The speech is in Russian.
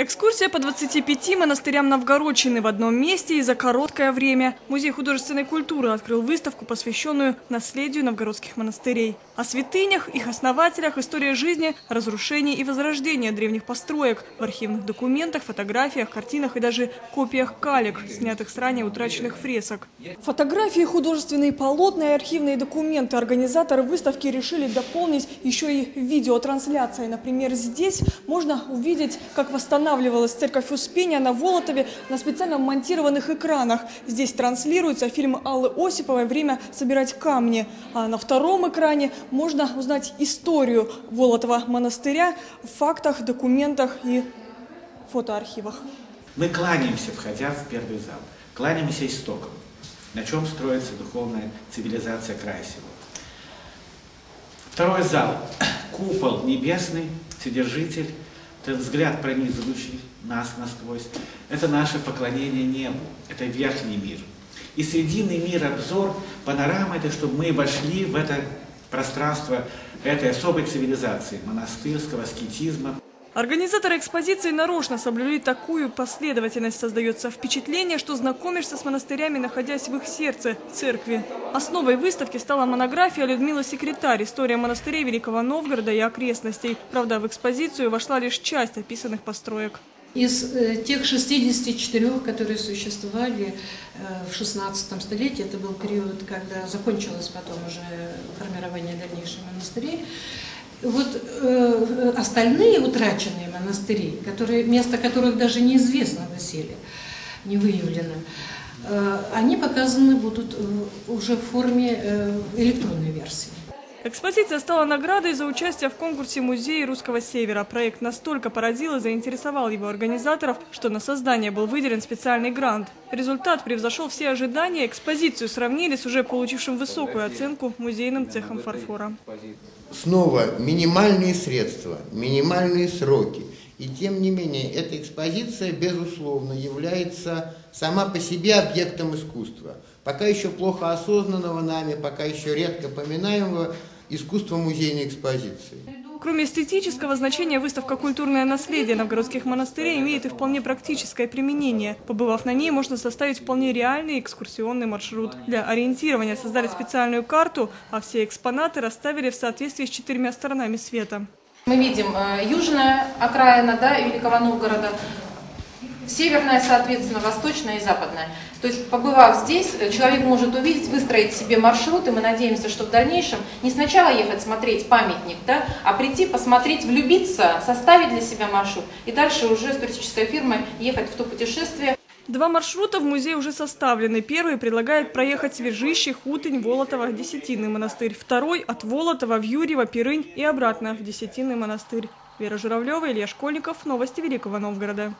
Экскурсия по 25 монастырям Новгородчины в одном месте и за короткое время. Музей художественной культуры открыл выставку, посвященную наследию новгородских монастырей. О святынях, их основателях, история жизни, разрушения и возрождения древних построек. В архивных документах, фотографиях, картинах и даже копиях калек, снятых с ранее утраченных фресок. Фотографии, художественные полотна и архивные документы организаторы выставки решили дополнить еще и видеотрансляцией. Например, здесь можно увидеть, как восстанавливается восстанавливалась церковь Успения на Волотове на специально монтированных экранах. Здесь транслируется фильм Аллы Осиповой «Время собирать камни». А на втором экране можно узнать историю Волотова монастыря в фактах, документах и фотоархивах. Мы кланяемся, входя в первый зал. Кланяемся истоком, на чем строится духовная цивилизация края сего. Второй зал. Купол небесный, Вседержитель, этот взгляд, пронизывающий нас насквозь, это наше поклонение небу, это верхний мир. И срединный мир, обзор, панорама, это чтобы мы вошли в это пространство этой особой цивилизации, монастырского аскетизма. Организаторы экспозиции нарочно соблюли такую последовательность. Создается впечатление, что знакомишься с монастырями, находясь в их сердце, церкви. Основой выставки стала монография Людмила Секретарь «История монастырей Великого Новгорода и окрестностей». Правда, в экспозицию вошла лишь часть описанных построек. Из э, тех 64, которые существовали э, в 16 столетии, это был период, когда закончилось потом уже формирование дальнейших монастырей, вот э, остальные утраченные монастыри, которые, место которых даже неизвестно доселе, не выявлено, э, они показаны будут уже в форме э, электронной версии. Экспозиция стала наградой за участие в конкурсе Музея Русского Севера. Проект настолько поразил и заинтересовал его организаторов, что на создание был выделен специальный грант. Результат превзошел все ожидания. Экспозицию сравнили с уже получившим высокую оценку музейным цехом фарфора. Снова минимальные средства, минимальные сроки. И тем не менее, эта экспозиция, безусловно, является сама по себе объектом искусства. Пока еще плохо осознанного нами, пока еще редко поминаемого искусства музейной экспозиции. Кроме эстетического значения, выставка «Культурное наследие новгородских монастырей» имеет и вполне практическое применение. Побывав на ней, можно составить вполне реальный экскурсионный маршрут. Для ориентирования создали специальную карту, а все экспонаты расставили в соответствии с четырьмя сторонами света. Мы видим э, южная окраина да, Великого Новгорода, северная, соответственно, восточная и западная. То есть, побывав здесь, человек может увидеть, выстроить себе маршрут, и мы надеемся, что в дальнейшем не сначала ехать смотреть памятник, да, а прийти, посмотреть, влюбиться, составить для себя маршрут, и дальше уже с туристической фирмой ехать в то путешествие. Два маршрута в музее уже составлены. Первый предлагает проехать Свежище, Хутынь, Волотово, Десятинный монастырь. Второй от Волотова в Юрьево, Пирынь и обратно в Десятинный монастырь. Вера Журавлева, Илья Школьников. Новости Великого Новгорода.